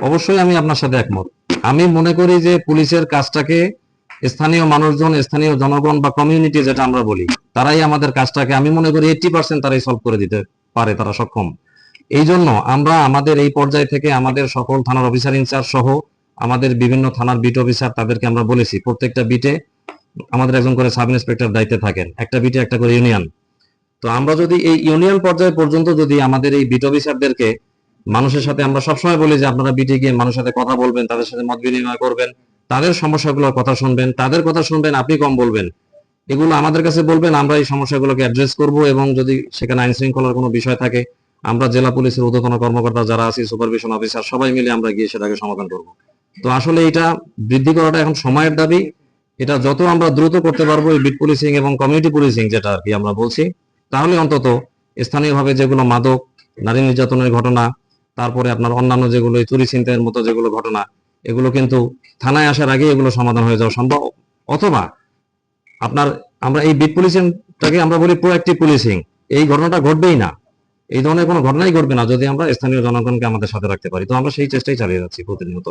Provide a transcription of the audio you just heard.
অবশ্যই আমি আপনার সাথে একমত। আমি মনে করি যে পুলিশের কাজটাকে স্থানীয় মানুষজন, স্থানীয় জনগণ বা কমিউনিটি যেটা আমরা বলি, তারাই আমাদের কাজটাকে, আমি মনে করি এইটি পার্সেন্ট তারাই সলভ করে দিতে পারে, তারা সক্ষম। এই জন্য আমরা আমাদের এই পর্যায় থেকে আমাদের সকল থানার অফিসার ইনচার্জ সহ আমাদের বিভিন্ন থানার বিট অফিসার তাদেরকে আমরা বলেছি, প্রত্যেকটা বিটে আমাদের একজন করে সাব ইন্সপেক্টর দায়িত্বে থাকেন, একটা বিটে একটা করে ইউনিয়ন তো আমরা যদি এই ইউনিয়ন পর্যায় পর্যন্ত যদি আমাদের এই বিট অফিসারদেরকে মানুষের সাথে আমরা সবসময় বলি যে আপনারা বিটে গিয়ে মানুষের সাথে কথা বলবেন, তাদের সাথে মত বিনিময় করবেন, তাদের সমস্যাগুলোর কথা শুনবেন, তাদের কথা শুনবেন, আপনি কম বলবেন। এগুলো আমাদের কাছে বলবেন, আমরা এই সমস্যাগুলোকে অ্যাড্রেস করব এবং যদি সেখানে আইন শৃঙ্খলার কোনো বিষয় থাকে, আমরা জেলা পুলিশের ঊর্ধ্বতন কর্মকর্তা যারা আছি সুপারভিশন অফিসার সবাই মিলে আমরা গিয়ে সেটাকে সমাধান করব। তো আসলে এটা বৃদ্ধি করাটা এখন সময়ের দাবি। এটা যত আমরা দ্রুত করতে পারব এই বিট পুলিশিং এবং কমিউনিটি পুলিশিং যেটা আর কি আমরা বলছি, তাহলে অন্তত স্থানীয়ভাবে যেগুলো মাদক, নারী নির্যাতনের ঘটনা তারপরে আপনার অন্যান্য যেগুলো চুরি ছিনতাইয়ের মতো যেগুলো ঘটনা, এগুলো কিন্তু থানায় আসার আগে এগুলো সমাধান হয়ে যাওয়া সম্ভব। অথবা আপনার, আমরা এই বিট পুলিশিংটাকে আমরা বলি প্রোয়াক্টিভ পুলিশিং এই ঘটনাটা ঘটবেই না। এই ধরনের কোনো ঘটনাই ঘটবে না যদি আমরা স্থানীয় জনগণকে আমাদের সাথে রাখতে পারি। তো আমরা সেই চেষ্টাই চালিয়ে যাচ্ছি প্রতিনিয়ত।